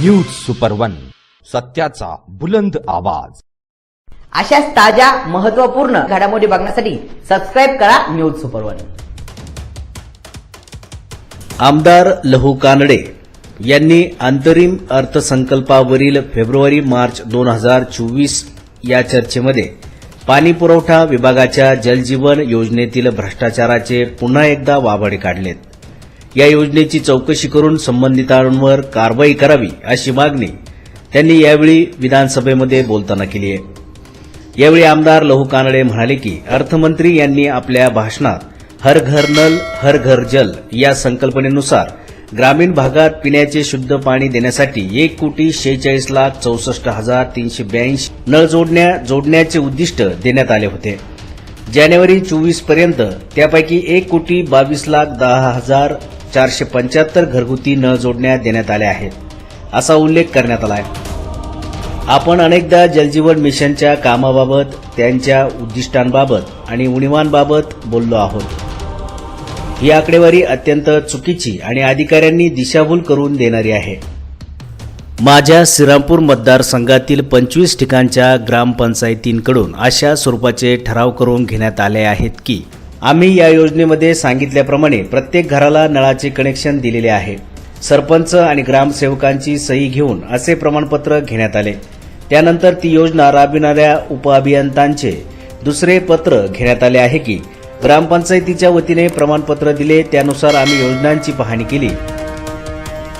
News super one सत्याचा बुलंद आवाज. अशाच ताज्या महत्त्वपूर्ण घडामोडी बघण्यासाठी सबस्क्राईब करा न्यूज सुपर वन आमदार लहू कानडे यांनी अंतरिम अर्थसंकल्पावरील फेब्रुवारी मार्च दोन हजार चोवीस या चर्चेमध्ये पाणी पुरवठा विभागाच्या जलजीवन योजनेतील भ्रष्टाचाराचे पुन्हा एकदा वाभडे काढलेत. या योजनेची चौकशी करून संबंधितांवर कारवाई करावी अशी मागणी त्यांनी यावेळी विधानसभेमध्ये बोलताना केली आहे. यावेळी आमदार लहू कानडे म्हणाले की अर्थमंत्री यांनी आपल्या भाषणात हर घर नल हर घर जल या संकल्पनेनुसार ग्रामीण भागात पिण्याचे शुद्ध पाणी देण्यासाठी एक कोटी शेहेचाळीस लाख चौसष्ट हजार तीनशे ब्याऐंशी नळ जोडण्या जोडण्याचे उद्दिष्ट देण्यात आले होते. जानेवारी चोवीसपर्यंत त्यापैकी एक कोटी बावीस लाख दहा हजार चारशे पंच्याहत्तर घरगुती नळ जोडण्या देण्यात आल्या आहेत. असा उल्लेख करण्यात आला आहे आपण अनेकदा जलजीवन मिशनच्या कामाबाबत त्यांच्या उद्दिष्टांबाबत आणि उणीवांबाबत बोललो आहोत. ही आकडेवारी अत्यंत चुकीची आणि अधिकाऱ्यांनी दिशाभूल करून देणारी आहे. माझ्या श्रीरामपूर मतदारसंघातील पंचवीस ठिकाणच्या ग्रामपंचायतींकडून अशा स्वरूपाचे ठराव करून घेण्यात आले आहेत की आम्ही या योजनेमध्ये सांगितल्याप्रमाणे प्रत्येक घराला नळाचे कनेक्शन दिलेले आहे. सरपंच आणि ग्रामसेवकांची सही घेऊन असे प्रमाणपत्र घेण्यात आले. त्यानंतर ती योजना राबविणाऱ्या उपअभियंतांचे दुसरे पत्र घेण्यात आले आहे की ग्रामपंचायतीच्या वतीने प्रमाणपत्र दिले त्यानुसार आम्ही योजनांची पाहणी केली.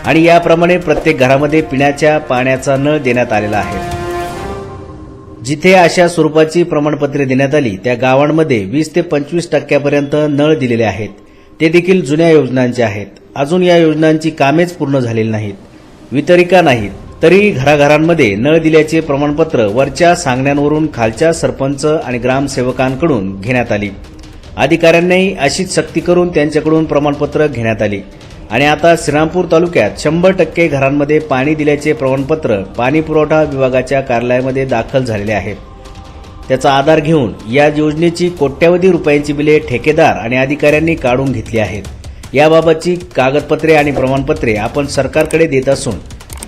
आणि याप्रमाणे प्रत्येक घरामध्ये पिण्याच्या पाण्याचा नळ देण्यात आलेला आहे. जिथे अशा स्वरूपाची प्रमाणपत्रे देण्यात आली त्या गावांमध्ये वीस ते पंचवीस टक्क्यापर्यंत नळ दिलेले आहेत. ते देखील जुन्या योजनांचे आहेत. अजून या योजनांची कामेच पूर्ण झालेली नाहीत. वितरिका नाहीत. तरी घराघरांमध्ये नळ दिल्याचे प्रमाणपत्र वरच्या सांगण्यांवरून खालच्या सरपंच आणि ग्रामसेवकांकडून घेण्यात आली. अधिकाऱ्यांनाही अशीच सक्ती करून त्यांच्याकडून प्रमाणपत्र घेण्यात आली. आणि आता श्रीरामपूर तालुक्यात शंभर टक्के घरांमध्ये पाणी दिल्याचे प्रमाणपत्र पाणी पुरवठा विभागाच्या कार्यालयामध्ये दाखल झालेले आहेत. त्याचा आधार घेऊन या योजनेची कोट्यवधी रुपयांची बिले ठेकेदार आणि अधिकाऱ्यांनी काढून घेतली आहेत. याबाबतची कागदपत्रे आणि प्रमाणपत्रे आपण सरकारकडे देत असून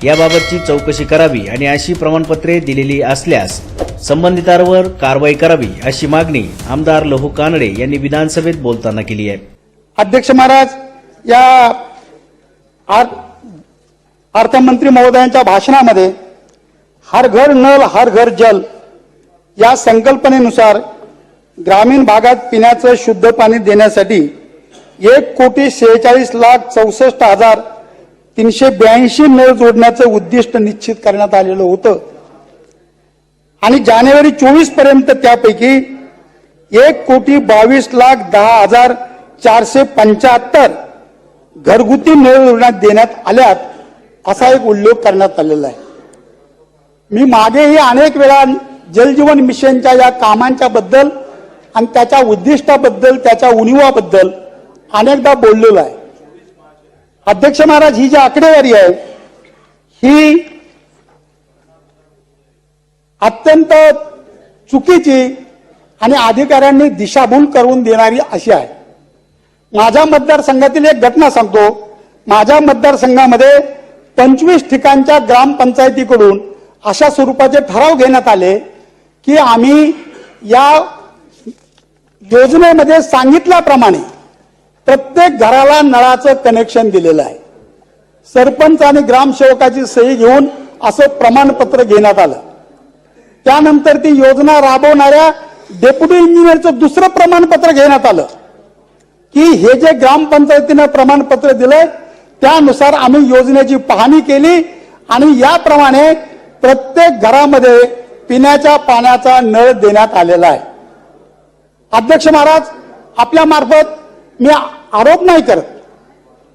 याबाबतची चौकशी करावी आणि अशी प्रमाणपत्रे दिलेली असल्यास संबंधितांवर कारवाई करावी अशी मागणी आमदार लहू कानडे यांनी विधानसभेत बोलताना केली आहे. अध्यक्ष महाराज या अर्थमंत्री महोदयांच्या भाषणामध्ये हर घर नल हर घर जल या संकल्पनेनुसार ग्रामीण भागात पिण्याचं शुद्ध पाणी देण्यासाठी एक कोटी शेहेचाळीस लाख चौसष्ट हजार तीनशे ब्याऐंशी नळ जोडण्याचं उद्दिष्ट निश्चित करण्यात आलेलं होतं. आणि जानेवारी चोवीसपर्यंत त्यापैकी एक कोटी बावीस लाख दहा हजार चारशे पंच्याहत्तर घरगुती नळ देण्यात आल्यात असा एक उल्लेख करण्यात आलेला आहे. मी मागेही अनेक वेळा जलजीवन मिशनच्या या कामांच्या बद्दल आणि त्याच्या उद्दिष्टाबद्दल त्याच्या उणीवाबद्दल अनेकदा बोललेलो आहे. अध्यक्ष महाराज ही जी आकडेवारी आहे ही अत्यंत चुकीची आणि अधिकाऱ्यांनी दिशाभूल करून देणारी अशी आहे. माझ्या मतदारसंघातील एक घटना सांगतो. माझ्या मतदारसंघामध्ये पंचवीस ठिकाणच्या ग्रामपंचायतीकडून अशा स्वरूपाचे ठराव घेण्यात आले की आम्ही या योजनेमध्ये सांगितल्याप्रमाणे प्रत्येक घराला नळाचं कनेक्शन दिलेलं आहे. सरपंच आणि ग्रामसेवकाची सही घेऊन असं प्रमाणपत्र घेण्यात आलं. त्यानंतर ती योजना राबवणाऱ्या डेप्युटी इंजिनियरचं दुसरं प्रमाणपत्र घेण्यात आलं. की हे जे ग्रामपंचायतीनं प्रमाणपत्र दिलंय त्यानुसार आम्ही योजनेची पाहणी केली आणि याप्रमाणे प्रत्येक घरामध्ये पिण्याच्या पाण्याचा नळ देण्यात आलेला आहे. अध्यक्ष महाराज आपल्या मार्फत मी आरोप नाही करत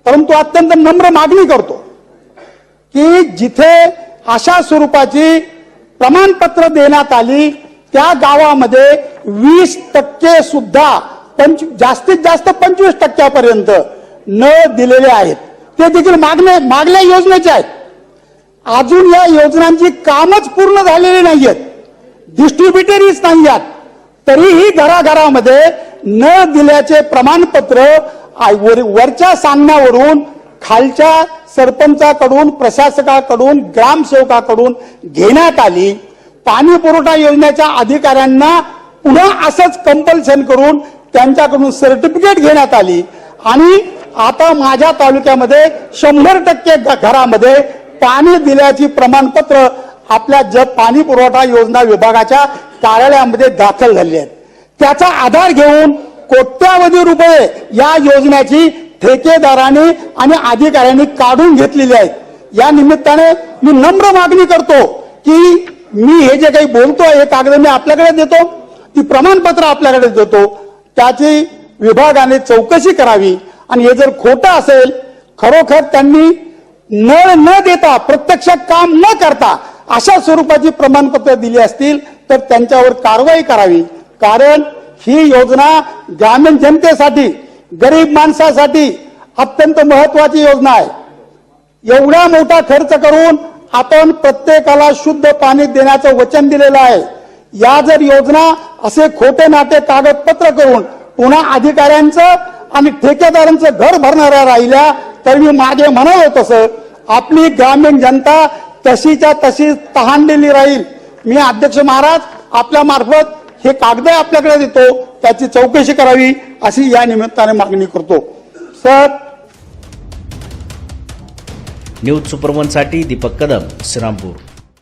परंतु अत्यंत नम्र मागणी करतो की जिथे अशा स्वरूपाची प्रमाणपत्र देण्यात आली त्या गावामध्ये वीस टक्के सुद्धा पंच जास्तीत जास्त पंचवीस टक्क्यापर्यंत न दिलेले आहेत. ते देखील मागणे मागल्या योजनेचे आहेत. अजून या योजनांची कामच पूर्ण झालेली नाहीयेत. डिस्ट्रीब्युटरीच नाही आहेत तरीही घराघरामध्ये न दिल्याचे प्रमाणपत्र वर- वरच्या सांगण्यावरून खालच्या सरपंचाकडून प्रशासकाकडून ग्रामसेवकाकडून घेण्यात आली. पाणी पुरवठा योजनेच्या अधिकाऱ्यांना पुन्हा असंच कंपल्शन करून त्यांच्याकडून सर्टिफिकेट घेण्यात आली. आणि आता माझ्या तालुक्यामध्ये शंभर टक्के घरामध्ये पाणी दिल्याची प्रमाणपत्र आपल्या जग पाणी पुरवठा योजना विभागाच्या कार्यालयामध्ये दाखल झाली आहेत. त्याचा आधार घेऊन कोट्यावधी रुपये या योजनेची ठेकेदारांनी आणि अधिकाऱ्यांनी काढून घेतलेली आहेत. या निमित्ताने मी नम्र मागणी करतो की मी हे जे काही बोलतोय हे कागद मी आपल्याकडे देतो. ती प्रमाणपत्र आपल्याकडे देतो. त्याची विभागाने चौकशी करावी. आणि हे जर खोटं असेल खरोखर त्यांनी नळ न देता प्रत्यक्ष काम न करता अशा स्वरूपाची प्रमाणपत्र दिली असतील तर त्यांच्यावर कारवाई करावी. कारण ही योजना ग्रामीण जनतेसाठी गरीब माणसासाठी अत्यंत महत्वाची योजना आहे. एवढा मोठा खर्च करून आपण प्रत्येकाला शुद्ध पाणी देण्याचं वचन दिलेलं आहे. या जर योजना असे खोटे नाटे कागदपत्र करून पुन्हा अधिकाऱ्यांचं आणि ठेकेदारांचं घर भरणाऱ्या राहिल्या तर मी मागे म्हणालो तसं आपली ग्रामीण जनता तशीच्या तशी तहानलेली राहील. मी अध्यक्ष महाराज आपल्या मार्फत हे कागद आपल्याकडे देतो त्याची चौकशी करावी अशी या निमित्ताने मागणी करतो. सर. न्यूज सुपरवनसाठी दीपक कदम श्रीरामपूर.